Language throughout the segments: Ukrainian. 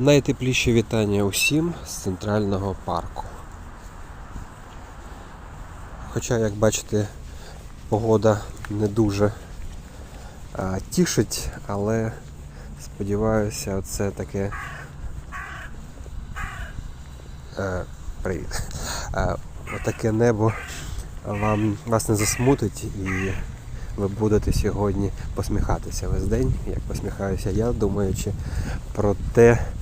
Найтепліші вітання усім з центрального парку. Хоча, як бачите, погода не дуже а, тішить, але сподіваюся, це таке. Е, привіт. Е, отаке небо вам вас не засмутить і ви будете сьогодні посміхатися весь день, як посміхаюся я, думаючи про те, а,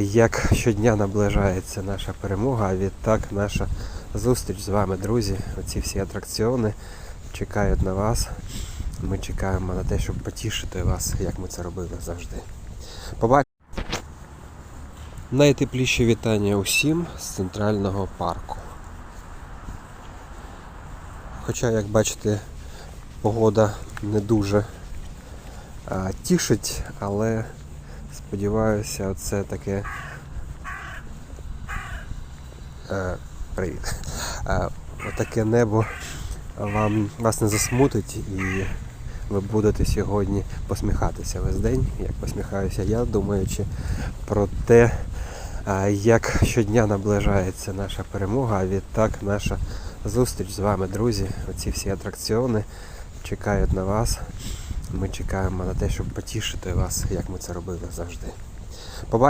як щодня наближається наша перемога, а відтак наша зустріч з вами, друзі. Оці всі атракціони чекають на вас. Ми чекаємо на те, щоб потішити вас, як ми це робили завжди. Побачимо. Найтепліші вітання усім з центрального парку. Хоча, як бачите, погода не дуже тішить, але сподіваюся, це таке. Е, привіт. Е, отаке небо вам вас не засмутить і ви будете сьогодні посміхатися весь день, як посміхаюся я, думаючи про те, а, як щодня наближається наша перемога, а відтак наша зустріч з вами, друзі. Оці всі атракціони чекають на вас. Ми чекаємо на те, щоб потішити вас, як ми це робили завжди. Побачимо.